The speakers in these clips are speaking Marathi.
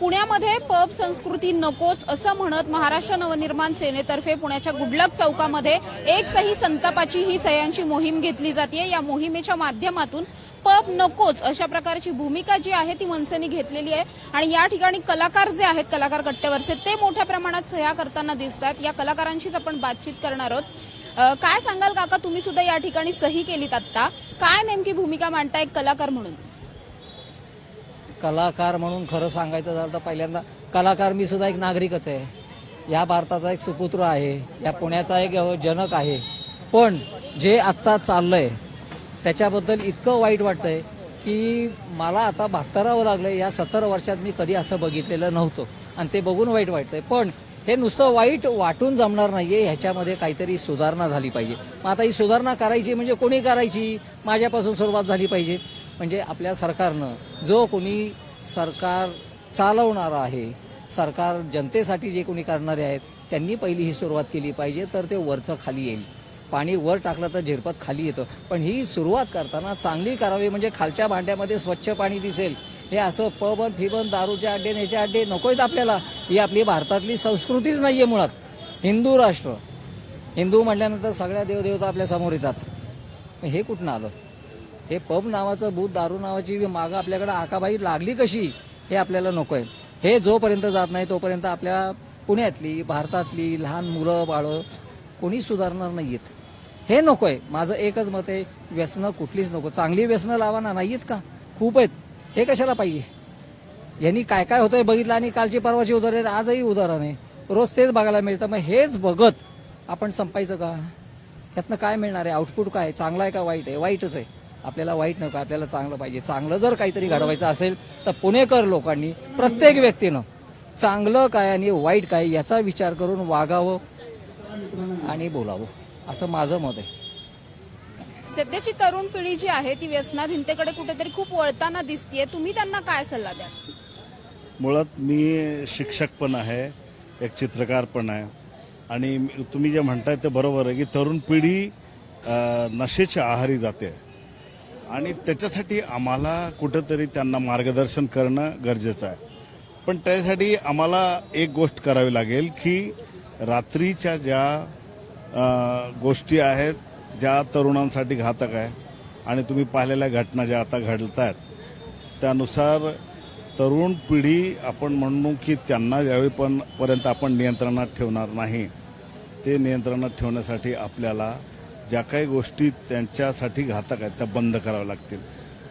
पुण्यामध्ये पब संस्कृती नकोच असं म्हणत महाराष्ट्र नवनिर्माण सेनेतर्फे पुण्याच्या गुडलक चौकामध्ये एक सही संतापाची ही सह्यांची मोहीम घेतली जाते या मोहिमेच्या माध्यमातून पब नकोच अशा प्रकारची भूमिका जी आहे ती मनसेने घेतलेली आहे. आणि या ठिकाणी कलाकार जे आहेत कलाकार कट्ट्यावरचे ते मोठ्या प्रमाणात सह्या करताना दिसत आहेत या कलाकारांशीच आपण बातचीत करणार आहोत. काय सांगाल काका? तुम्ही सुद्धा या ठिकाणी सही केलीत आत्ता. काय नेमकी भूमिका मांडताय एक कलाकार म्हणून? कलाकार म्हणून खरं सांगायचं झालं तर पहिल्यांदा कलाकार मी सुद्धा एक नागरिकच आहे. या भारताचा एक सुपुत्र आहे या पुण्याचा एक जनक आहे. पण जे आत्ता चाललंय त्याच्याबद्दल इतकं वाईट वाटतंय की मला आता भास्तरावं लागलं या सत्तर वर्षात मी कधी असं बघितलेलं नव्हतं आणि ते बघून वाईट वाटतंय. पण हे नुसतं वाईट वाटून जमणार नाहीये ह्याच्यामध्ये काहीतरी सुधारणा झाली पाहिजे. मग आता ही सुधारणा करायची म्हणजे कोणी करायची? माझ्यापासून सुरुवात झाली पाहिजे. म्हणजे आपल्या सरकारनं जो कोणी सरकार चालवणार आहे सरकार जनतेसाठी जे कोणी करणारे आहेत त्यांनी पहिली ही सुरुवात केली पाहिजे तर ते वरचं खाली येईल. पाणी वर टाकलं तर झिरपत खाली येतं. पण ही सुरुवात करताना चांगली करावी म्हणजे खालच्या भांड्यामध्ये स्वच्छ पाणी दिसेल. हे असं पबन फिबन दारूचे अड्डे नेचे अड्डे नकोयत आपल्याला. ही आपली भारतातली संस्कृतीच नाही आहे मुळात. हिंदू राष्ट्र. हिंदू म्हटल्यानंतर सगळ्या देवदेवता आपल्यासमोर येतात. मग हे कुठनं आलं? हे पब नावाचं भूत दारू नावाची मागं आपल्याकडे आकाबाई लागली कशी हे आपल्याला नको आहे हे जोपर्यंत जात नाही तोपर्यंत आपल्या पुण्यातली भारतातली लहान मुलं बाळं कोणी सुधारणार नाहीयेत. हे नको आहे माझं एकच मत आहे व्यसनं कुठलीच नको. चांगली व्यसनं लावा ना आहेत का? खूप आहेत हे कशाला पाहिजे? यांनी काय काय होतंय बघितलं आणि कालची परवाची उदाहरण आजही उदाहरण आहे. रोज तेच बघायला मिळतं. मग हेच बघत आपण संपायचं का? यातनं काय मिळणार आहे? आउटपुट काय? चांगला आहे का? वाईट आहे? वाईटच आहे. आपल्याला वाईट नको आपल्याला चांगलं पाहिजे. चांगलं जर काहीतरी घडवायचं असेल तर पुणेकर लोकांनी प्रत्येक व्यक्तीनं चांगलं काय आणि वाईट काय याचा विचार करून वागावं आणि बोलावं. असं माझं मत आहे. सध्याची तरुण पिढी जी आहे ती व्यसनाधीनतेकडे कुठेतरी खूप वळताना दिसतीये. तुम्ही त्यांना काय सल्ला द्या मुळात मी शिक्षक पण आहे एक चित्रकार पण आहे. आणि तुम्ही जे म्हणताय ते बरोबर आहे की तरुण पिढी नशेच्या आहारी जाते. आणि त्याच्यासाठी आम्हाला कुठंतरी त्यांना मार्गदर्शन करणं गरजेचं आहे. पण त्यासाठी आम्हाला एक गोष्ट करावी लागेल की रात्रीच्या ज्या गोष्टी आहेत ज्या तरुणांसाठी घातक आहे आणि तुम्ही पाहिलेल्या घटना ज्या आता घडत आहेत त्यानुसार तरुण पिढी आपण म्हणू की त्यांना ज्यावेळी पण पर्यंत आपण नियंत्रणात ठेवणार नाही ते नियंत्रणात ठेवण्यासाठी आपल्याला ज्या काही गोष्टी त्यांच्यासाठी घातक आहेत त्या बंद कराव्या लागतील.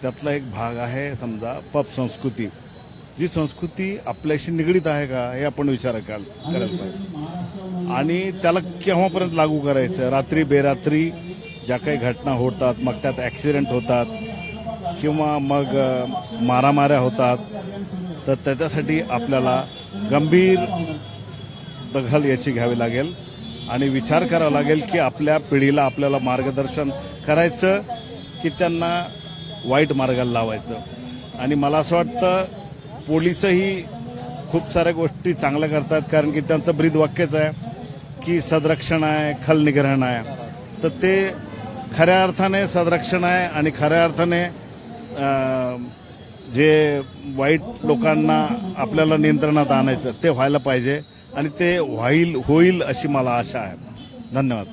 त्यातला एक भाग आहे समजा पब संस्कृती. जी संस्कृती आपल्याशी निगडीत आहे का हे आपण विचार कराल- करायला पाहिजे. आणि त्याला केव्हापर्यंत लागू करायचं? रात्री बेरात्री ज्या काही घटना होतात मग त्यात ॲक्सिडेंट होतात किंवा मग मारामाऱ्या होतात तर त्याच्यासाठी आपल्याला गंभीर दखल याची घ्यावी लागेल. आणि विचार करावा लागेल की आपल्या पिढीला आपल्याला मार्गदर्शन करायचं की त्यांना वाईट मार्गाला लावायचं. आणि मला असं वाटतं पोलीसही खूप साऱ्या गोष्टी चांगल्या करतात कारण की त्यांचं ब्रीद वाक्यच आहे की सदरक्षण आहे खलनिग्रहण आहे. तर ते खऱ्या अर्थाने सदरक्षण आहे आणि खऱ्या अर्थाने जे वाईट लोकांना आपल्याला नियंत्रणात आणायचं ते व्हायला पाहिजे. आणि ते व्हाईल होईल अशी मला आशा आहे. धन्यवाद.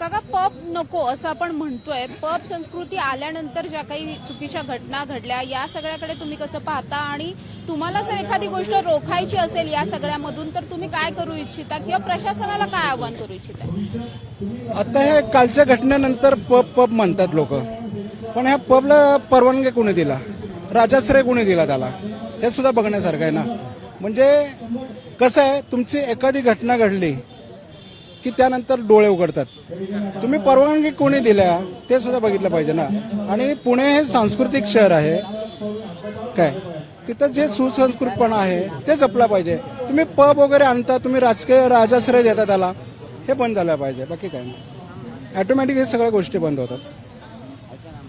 काका पब नको असं आपण म्हणतोय. पब संस्कृती आल्यानंतर ज्या काही चुकीच्या घटना घडल्या या सगळ्याकडे तुम्ही कसं पाहता? आणि तुम्हाला जर एखादी गोष्ट रोखायची असेल या सगळ्यामधून तर तुम्ही काय करू इच्छिता? किंवा प्रशासनाला काय आव्हान करू इच्छिता? आता हे कालच्या घटनेनंतर पब पब म्हणतात लोक. पण ह्या पबला परवानगी कोणी दिला? राजाश्रय कोणी दिला त्याला? हे सुद्धा बघण्यासारखं आहे ना? म्हणजे कसं आहे तुमची एखादी घटना घडली की त्यानंतर डोळे उघडतात. तुम्ही परवानगी कोणी दिल्या ते सुद्धा बघितलं पाहिजे ना. आणि पुणे हे सांस्कृतिक शहर आहे. काय? तिथं जे सुसंस्कृतपणा आहे ते जपलं पाहिजे. तुम्ही पब वगैरे आणता तुम्ही राजकीय राजाश्रय देता त्याला हे बंद झालं पाहिजे. बाकी काय नाही. ॲटोमॅटिक हे सगळ्या गोष्टी बंद होतात.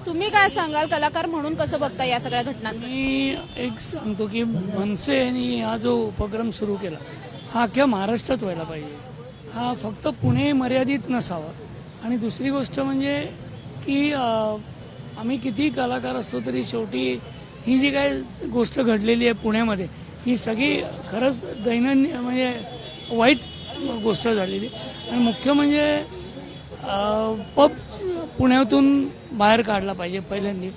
तुम्ही काय सांगाल? कलाकार म्हणून कसं बघता या सगळ्या घटनांना मी एक सांगतो की मनसेने हा जो उपक्रम सुरू केला हा अख्ख्या महाराष्ट्रात व्हायला पाहिजे. हा फक्त पुणे मर्यादित नसावा. आणि दुसरी गोष्ट म्हणजे की आम्ही किती कलाकार असतो तरी शेवटी ही जी काय गोष्ट घडलेली आहे पुण्यामध्ये ही सगळी खरंच दैनंदिन म्हणजे वाईट गोष्ट झालेली. आणि मुख्य म्हणजे पब पुण्यातून बाहेर काढला पाहिजे पहिल्यांदा.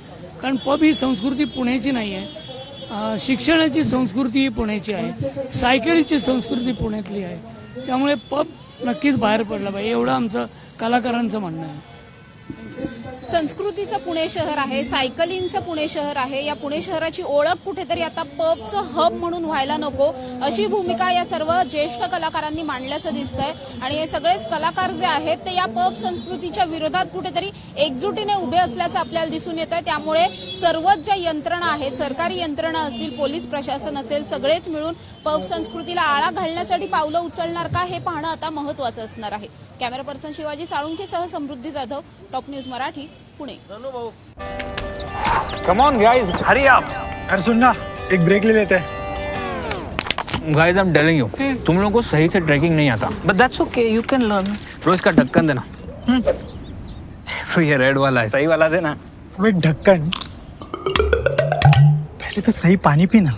कारण पब ही संस्कृती पुण्याची नाही आहे शिक्षणाची संस्कृती ही पुण्याची आहे. सायकलीची संस्कृती पुण्यातली आहे. त्यामुळे पब नक्कीच बाहेर पडला पाहिजे. एवढं आमचं कलाकारांचं म्हणणं आहे. संस्कृतीचं पुणे शहर आहे सायकलिंगचं पुणे शहर आहे या पुणे शहराची ओळख कुठेतरी आता पबचं हब म्हणून व्हायला नको. अशी भूमिका या सर्व ज्येष्ठ कलाकारांनी मांडल्याचं दिसतंय. आणि हे सगळेच कलाकार जे आहेत ते या पब संस्कृतीच्या विरोधात कुठेतरी एकजुटीने उभे असल्याचं आपल्याला दिसून येत आहे त्यामुळे सर्वच ज्या यंत्रणा आहेत सरकारी यंत्रणा असतील पोलीस प्रशासन असेल सगळेच मिळून पब संस्कृतीला आळा घालण्यासाठी पावलं उचलणार का हे पाहणं आता महत्वाचं असणार आहे. Camera person Shivaji साळुंखेसह Samruddhi Jadhav top news Marathi Pune. Come on guys Hari आप अरे सुन ना एक ब्रेक ले लेते हैं। Guys I am telling you तुम लोगों को सही से ट्रैकिंग नहीं आता। But that's okay you can learn रोज का ढक्कन देना। हम्म। ये रेड वाला है सही वाला देना। अबे ढक्कन पहले तो सही पानी पीना।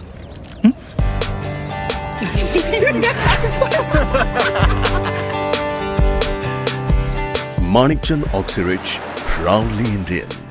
Manikchand Oxyrich, proudly Indian.